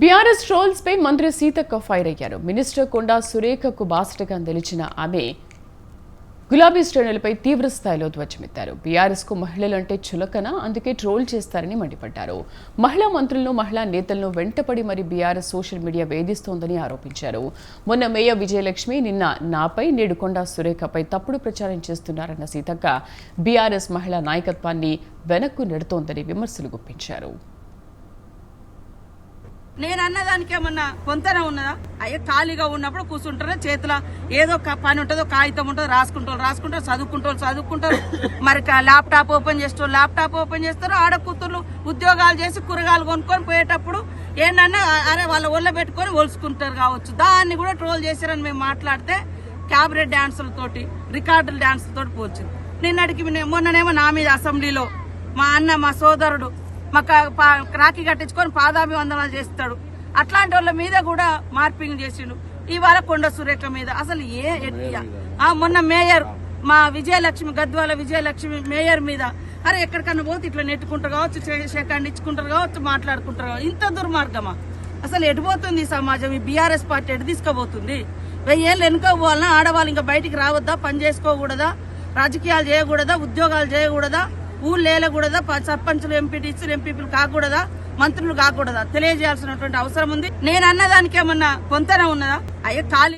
BRS trolls పై మంత్రి Seethakka fire అయ్యారు. మినిస్టర్ కొండా సురేఖకు బాసటగా నిలిచిన ఆమె గులాబీ శ్రేణులపై తీవ్ర స్థాయిలో ధ్వజమెత్తారు. బీఆర్ఎస్కు మహిళలంటే చులకన అందుకే ట్రోల్ చేస్తారని మండిపడ్డారు. మహిళా మంత్రులను మహిళా నేతలను వెంటపడి మరి బీఆర్ఎస్ సోషల్ మీడియా వేధిస్తోందని ఆరోపించారు. మొన్న మేయర్ విజయలక్ష్మి నిన్న నాపై నేడు కొండా సురేఖపై తప్పుడు ప్రచారం చేస్తున్నారన్న సీతక్క బీఆర్ఎస్ మహిళా నాయకత్వాన్ని వెనక్కు నెడుతోందని విమర్శలు గుప్పించారు. నేను అన్నదానికి ఏమన్నా కొంతనే ఉన్నదా? అయ్యే ఖాళీగా ఉన్నప్పుడు కూర్చుంటారు చేతిలో ఏదో ఒక పని ఉంటుందో కాగితం ఉంటుందో రాసుకుంటారు రాసుకుంటారు చదువుకుంటారు చదువుకుంటారు. మరి కా- ల్యాప్టాప్ ఓపెన్ చేస్తారు ల్యాప్టాప్ ఓపెన్ చేస్తారు ఆడ కూతుర్లు ఉద్యోగాలు చేసి కూరగాయలు కొనుక్కొని పోయేటప్పుడు ఏంటన్నా అరే వాళ్ళ ఒళ్ళ పెట్టుకొని ఒలుసుకుంటారు కావచ్చు. దాన్ని కూడా ట్రోల్ చేశారని మేము మాట్లాడితే క్యాబరెట్ డ్యాన్సులతోటి రికార్డుల డాన్సులతోటి పోల్చింది. నిన్నటికి మొన్ననేమో నా మీద అసెంబ్లీలో మా అన్న మా సోదరుడు మాకు రాఖీ కట్టించుకొని పాదాభివందనాలు చేస్తాడు. అట్లాంటి వాళ్ళ మీద కూడా మార్పింగ్ చేసిండు. ఇవాళ కొండ సురేఖ మీద. అసలు ఏ మొన్న మేయర్ మా విజయలక్ష్మి గద్వాల విజయలక్ష్మి మేయర్ మీద. అరే ఎక్కడికన్నా పోతే ఇట్లా నెట్టుకుంటారు కావచ్చు సెకండ్ ఇచ్చుకుంటారు కావచ్చు మాట్లాడుకుంటారు కావచ్చు. ఇంత దుర్మార్గమా? అసలు ఎటు పోతుంది ఈ సమాజం? ఈ బీఆర్ఎస్ పార్టీ ఎటు తీసుకుపోతుంది? వెయ్యేళ్ళు వెనుక పోవాలన్నా ఆడవాళ్ళు ఇంకా బయటికి రావద్దా? పని చేసుకోకూడదా? రాజకీయాలు చేయకూడదా? ఉద్యోగాలు చేయకూడదా? ఊళ్ళు వేయకూడదా ప- సర్పంచులు ఎంపీటీసీలు ఎంపీపీలు కాకూడదా? మంత్రులు కాకూడదా? తెలియజేయాల్సినటువంటి అవసరం ఉంది. నేను అన్నదానికి ఏమన్నా పొంతన ఉన్నదా? అయ్యే ఖాళీ